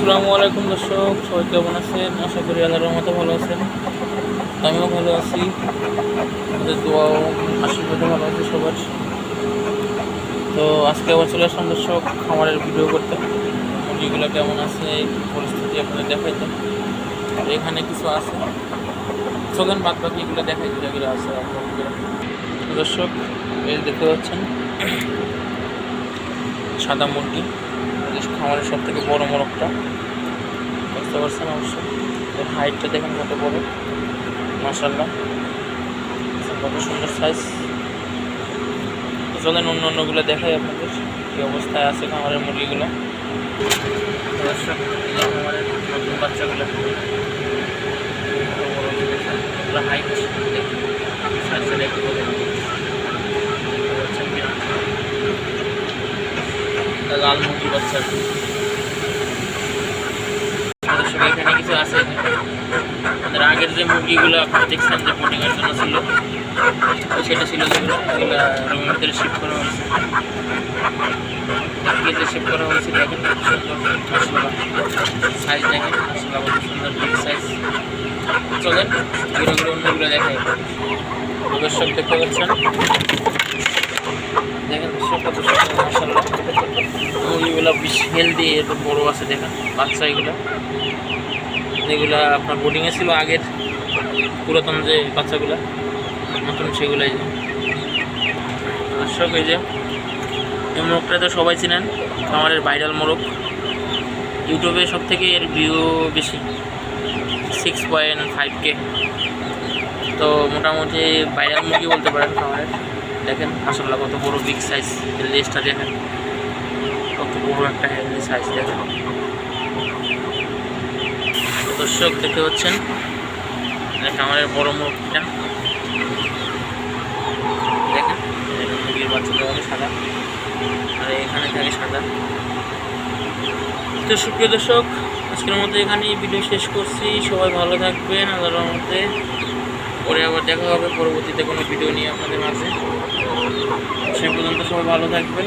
আসসালামু আলাইকুম দর্শক, সবাই কেমন আছেন? আশা করি আল্লাহর মতো ভালো আছেন। আমিও ভালো আছি। আমাদের দোয়াও আশীর্বাদও ভালো আছে সবার। তো আজকে আবার চলে আসলাম দর্শক, খামারের ভিডিও করতে। মুরগিগুলো কেমন আছে, এই পরিস্থিতি আপনাদের দেখাইতে। এখানে কিছু আছে। চলেন বাদ বাকিগুলো দেখাই, যেগুলো আছে দর্শক, এই দেখতে পাচ্ছেন, সাদা মুরগি। খামারের সব থেকে বড়ো মোরগটা বুঝতে পারছেন অবশ্যই এর হাইটটা দেখেন কত বড়। মাসাল্লাহ কত সুন্দর সাইজ চলেন অন্য অন্যগুলো দেখাই আপনাদের কী অবস্থায় আছে খামারের মুরগিগুলো। খামারের নতুন বাচ্চাগুলো। হাইট সাইজটা দেখতে পাচ্ছেন কিনা? লাল মুরগির বাচ্চা দর্শক এখানে কিছু আছে আমাদের আগের যে মুরগিগুলো আপনারা দেখছেন যে বোটিংয়ের জন্য ছিল সেটা ছিল যেগুলো রুমের ভিতরে শিফট করা হয়েছে কেটে শিফট করা হয়েছে দেখেন সাইজ দেখেন সুন্দর সাইজ চলেন ঘুরে অন্যগুলো দেখাই দর্শক দেখতে পাচ্ছেন দেখেন দর্শক কত সুন্দর হেলদি এত বড় আছে দেখেন, বাচ্চা এগুলো। যেগুলো আপনার বোর্ডিংয়ে ছিল আগের পুরাতন যে বাচ্চাগুলো, নতুন সেগুলাই। দর্শক, এই যে, এই মোরগটা তো সবাই চিনেন, খামারের ভাইরাল মোরগ। ইউটিউবে সব থেকে এর ভিউ বেশি সিক্স পয়েন্ট ফাইভ কে তো মোটামুটি ভাইরাল মুরগি বলতে পারেন খামারের। দেখেন আসলে কত বড় বিগ সাইজ লেজটা দেখেন। বড় একটা হেলদি সাইজ দেখেন তো দর্শক দেখতে পাচ্ছেন এটা খামারের বড় মুরগিটা দেখেন মুরগির বাচ্চাটা অনেক সাদা, আর এখানে থাকে সাদা। তো সুপ্রিয় দর্শক, আজকের মধ্যে এখানেই ভিডিও শেষ করছি। সবাই ভালো থাকবেন, আল্লাহর মধ্যে পরে আবার দেখা হবে, পরবর্তীতে কোনো ভিডিও নিয়ে আপনাদের মাঝে। সে পর্যন্ত সবাই ভালো থাকবেন।